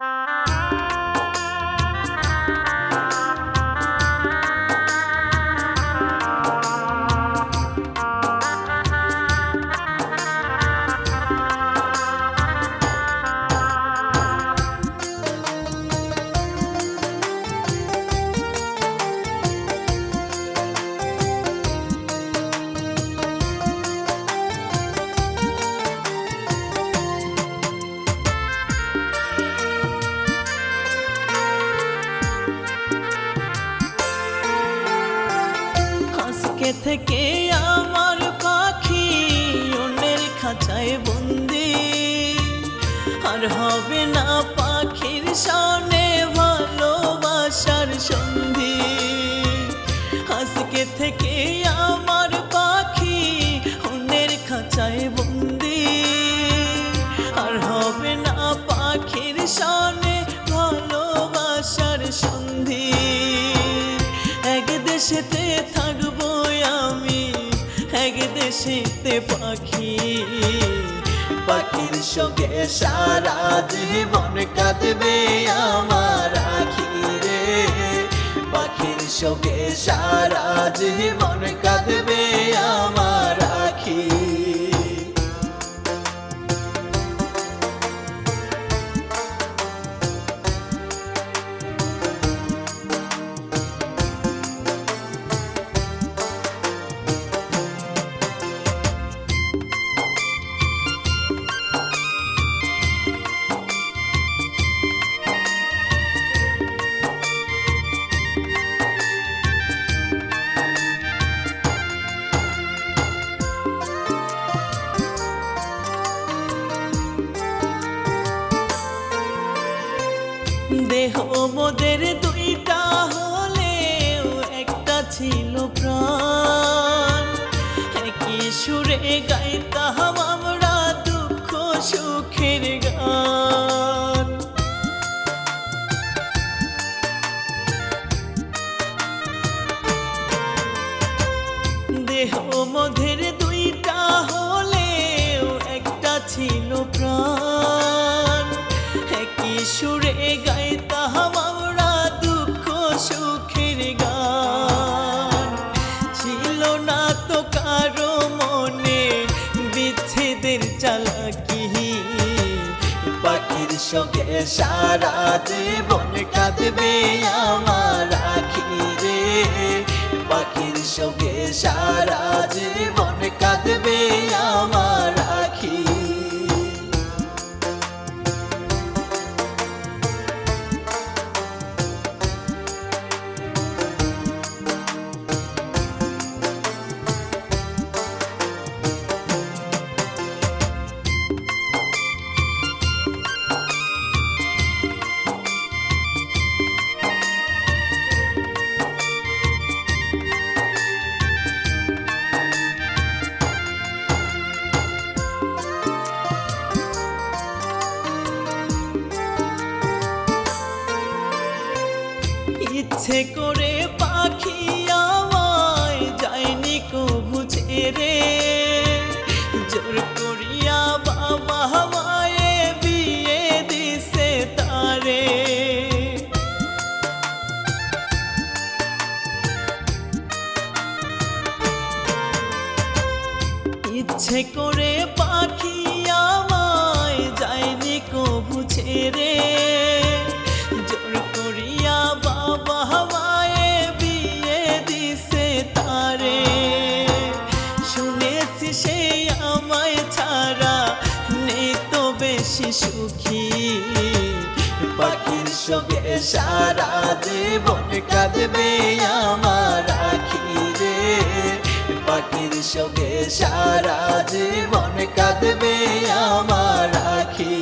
Bye. আজকে থেকে আমার পাখি অন্যের খাঁচায় বন্দি। আর হবে না পাখির সনে ভালোবাসার সন্ধি। আজকে থেকে আমার পাখি অন্যের খাঁচায় বন্দি। আর হবে না পাখির সনে ভালোবাসার সন্ধি। এক দেশেতে আমি এক দেশেতে পাখি। পাখির সঙ্গে সারা জীবন কাঁদবে আমার আখি রে পাখির সঙ্গে সারা জীবন কাঁদবে আমার দেহ মোদের দুইটা হলেও একটা ছিল প্রাণ। কি সুরে গাইতাম দুঃখ সুখের ছিল না তো কারও মনে বিচ্ছেদের সারা জীবন কাঁদবে আমার আখি। ইচ্ছে করে পাখি আমায় যায়নি কবু ছেড়ে। জোর করিয়া বাবা মায়ে বিয়ে দিছে তারে। ইচ্ছে করে পাখি সুখী। পাখির সঙ্গে সারা জীবন কাঁদবে আমার আখি রে পাখির সঙ্গে সারা জীবন কাঁদবে আমার আখি